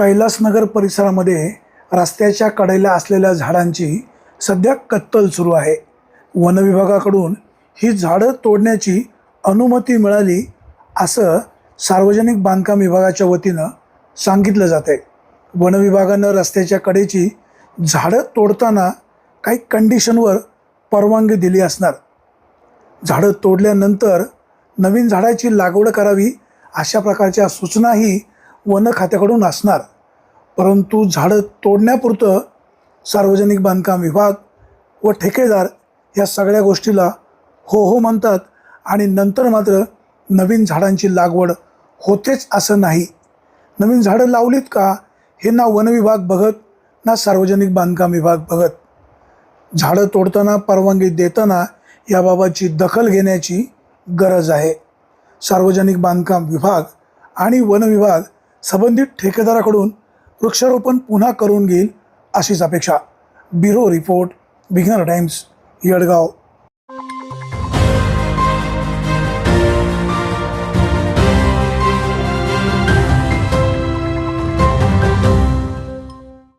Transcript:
कैलासनगर परिसरामध्ये रस्त्याच्या कडेला असलेल्या झाडांची सध्या कत्तल सुरू आहे. वनविभागाकडून ही झाडं तोडण्याची अनुमती मिळाली असं सार्वजनिक बांधकाम विभागाच्या वतीनं सांगितलं जात आहे. वनविभागानं रस्त्याच्या कडेची झाडं तोडताना काही कंडिशनवर परवानगी दिली असणार. झाडं तोडल्यानंतर नवीन झाडाची लागवड करावी अशा प्रकारच्या सूचनाही वन खात्याकडून असणार. परंतु झाडं तोडण्यापुरतं सार्वजनिक बांधकाम विभाग व ठेकेदार या सगळ्या गोष्टीला हो हो म्हणतात आणि नंतर मात्र नवीन झाडांची लागवड होतेच असं नाही. नवीन झाडं लावलीत का हे ना वनविभाग बघत ना सार्वजनिक बांधकाम विभाग बघत. झाडं तोडताना परवानगी देताना याबाबतची दखल घेण्याची गरज आहे. सार्वजनिक बांधकाम विभाग आणि वनविभाग संबंधित ठेकेदाराकडून वृक्षारोपण पुन्हा करून घेईल अशीच अपेक्षा. Bureau report Beginner Times Yedgaon.